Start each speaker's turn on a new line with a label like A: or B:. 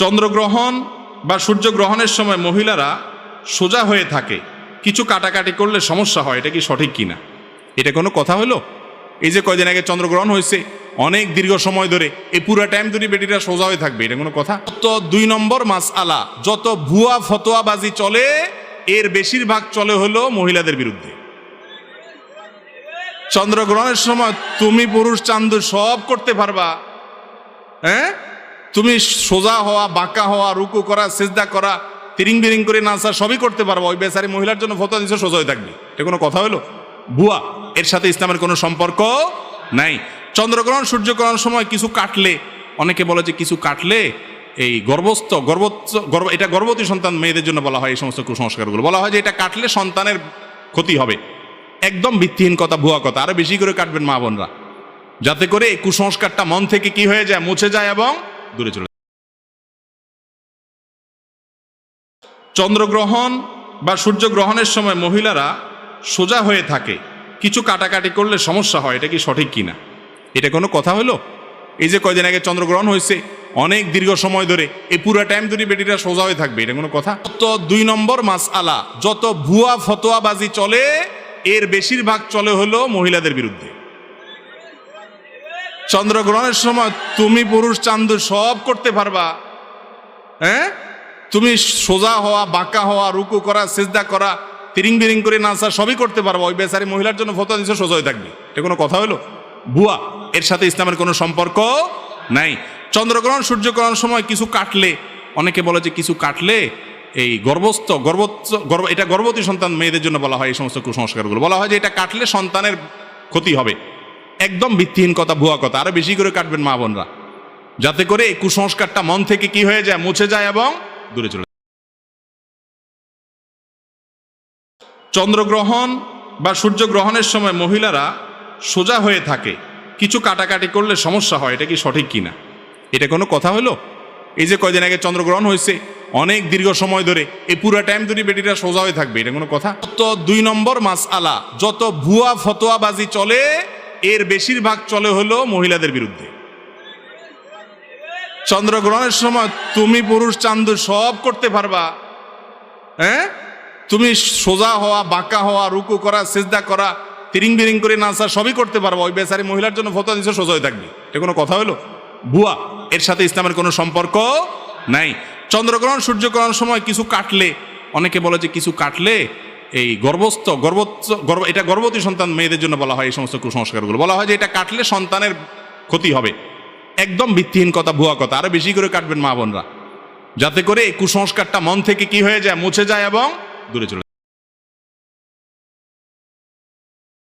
A: চন্দ্রগ্রহণ বা সূর্যগ্রহণের সময় মহিলারা সোজা হয়ে থাকে। কিছু কাটাকাটি করলে সমস্যা হয়, এটা কি সঠিক কিনা? এটা কোনো কথা হলো? এই যে কয়দিন আগে চন্দ্রগ্রহণ হয়েছে, অনেক দীর্ঘ সময় ধরে এই পুরো টাইম ধরে বেটিরা সোজা হয়ে থাকবে, এটা কোনো কথা? তো দুই নম্বর মাস আলা যত ভুয়া ফতোয়াবাজি চলে, এর বেশিরভাগ চলে হলো মহিলাদের বিরুদ্ধে। চন্দ্রগ্রহণের সময় তুমি পুরুষ চান্দু সব করতে পারবা। হ্যাঁ? তুমি সোজা হওয়া, বাঁকা হওয়া, রুকু করা, সেজদা করা, তিরিং বিরিং করে নাচা সবই করতে পারব। ওই বেচারি মহিলার জন্য ফটো দিচ্ছে সোজা হয়ে থাকবে। এ কোনো কথা হলো ভুয়া এর সাথে ইসলামের কোনো সম্পর্ক নাই। চন্দ্রগ্রহণ, সূর্যগ্রহণ সময় কিছু কাটলে, অনেকে বলে যে কিছু কাটলে এই গর্ভস্থ গর্ভস্থ, গর্ভ, এটা গর্ভবতী সন্তান মেয়েদের জন্য বলা হয়, এই সমস্ত কুসংস্কারগুলো। বলা হয় যে এটা কাটলে সন্তানের ক্ষতি হবে। একদম ভিত্তিহীন কথা, ভুয়া কথা। আরও বেশি করে কাটবেন মা বোনরা। যাতে করে এই কুসংস্কারটা মন থেকে কি হয়ে যায়, মুছে যায় এবং দূরে চলে চন্দ্রগ্রহণ বা সূর্যগ্রহণের সময় মহিলারা সোজা হয়ে থাকে। কিছু কাটাকাটি করলে সমস্যা হয়, এটা কি সঠিক কিনা? এটা কোনো কথা হলো? এই যে কয়দিন আগে চন্দ্রগ্রহণ হয়েছে, অনেক দীর্ঘ সময় ধরে এই পুরো টাইম ধরে বেটিরা সোজা হয়ে থাকবে, এটা কোনো কথা? তো দুই নম্বর মাস আলা যত ভুয়া ফতোয়াবাজি চলে, এর বেশিরভাগ চলে হলো মহিলাদের বিরুদ্ধে। চন্দ্রগ্রহণের সময় তুমি পুরুষ চান্দু সব করতে পারবা। হ্যাঁ? তুমি সোজা হওয়া, বাঁকা হওয়া, রুকু করা, সেজদা করা তিরিং বিরিং করে নাচা সবই করতে পারব। ওই বেচারি মহিলার জন্য ফটো দিচ্ছে সোজা হয়ে থাকবে। এটা কোনো কথা হলো ভুয়া এর সাথে ইসলামের কোনো সম্পর্ক নাই। চন্দ্রগ্রহণ, সূর্যগ্রহণ সময় কিছু কাটলে, অনেকে বলে যে কিছু কাটলে এই গর্ভস্থ, গর্ভ, এটা গর্ভবতী সন্তান মেয়েদের জন্য বলা হয়, এই সমস্ত কুসংস্কারগুলো। বলা হয় যে এটা কাটলে সন্তানের ক্ষতি হবে। একদম ভিত্তিহীন কথা, ভুয়া কথা। আরও বেশি করে কাটবেন মা বোনরা। যাতে করে এই কুসংস্কারটা মন থেকে কি হয়ে যায়, মুছে যায় এবং দূরে চলে। চন্দ্রগ্রহণ বা সূর্যগ্রহণের সময় মহিলারা সোজা হয়ে থাকে। কিছু কাটাকাটি করলে সমস্যা হয়, এটা কি সঠিক কিনা? এটা কোনো কথা হলো? এই যে কয়দিন আগে চন্দ্রগ্রহণ হয়েছে, অনেক দীর্ঘ সময় ধরে এই পুরো টাইম ধরে বেটিরা সোজা হয়ে থাকবে, এটা কোনো কথা? তো দুই নম্বর মাস আলা যত ভুয়া ফতোয়াবাজি চলে এর বেশিরভাগ চলে হলো মহিলাদের বিরুদ্ধে। চন্দ্রগ্রহণের সময় তুমি পুরুষ চান্দু সব করতে পারবা। হ্যাঁ? তুমি সোজা হওয়া, বাঁকা হওয়া, রুকু করা, সেজদা করা তিরিং বিরিং করে নাচা সবই করতে পারব। ওই বেচারি মহিলার জন্য ফটো দিচ্ছে সোজা হয়ে থাকবে। এ কোনো কথা হলো? ভুয়া এর সাথে ইসলামের কোনো সম্পর্ক নাই। চন্দ্রগ্রহণ, সূর্যগ্রহণ সময় কিছু কাটলে, অনেকে বলে যে কিছু কাটলে এই গর্ভস্থ গর্ভ গর্ভ, এটা গর্ভবতী সন্তান মেয়েদের জন্য বলা হয় এই সমস্ত কুসংস্কারগুলো। বলা হয় যে এটা কাটলে সন্তানের ক্ষতি হবে। একদম ভিত্তিহীন কথা, ভুয়া কথা। আরও বেশি করে কাটবেন মা বোনরা। যাতে করে এই কুসংস্কারটা মন থেকে কি হয়ে যায়, মুছে যায় এবং দূরে চলে।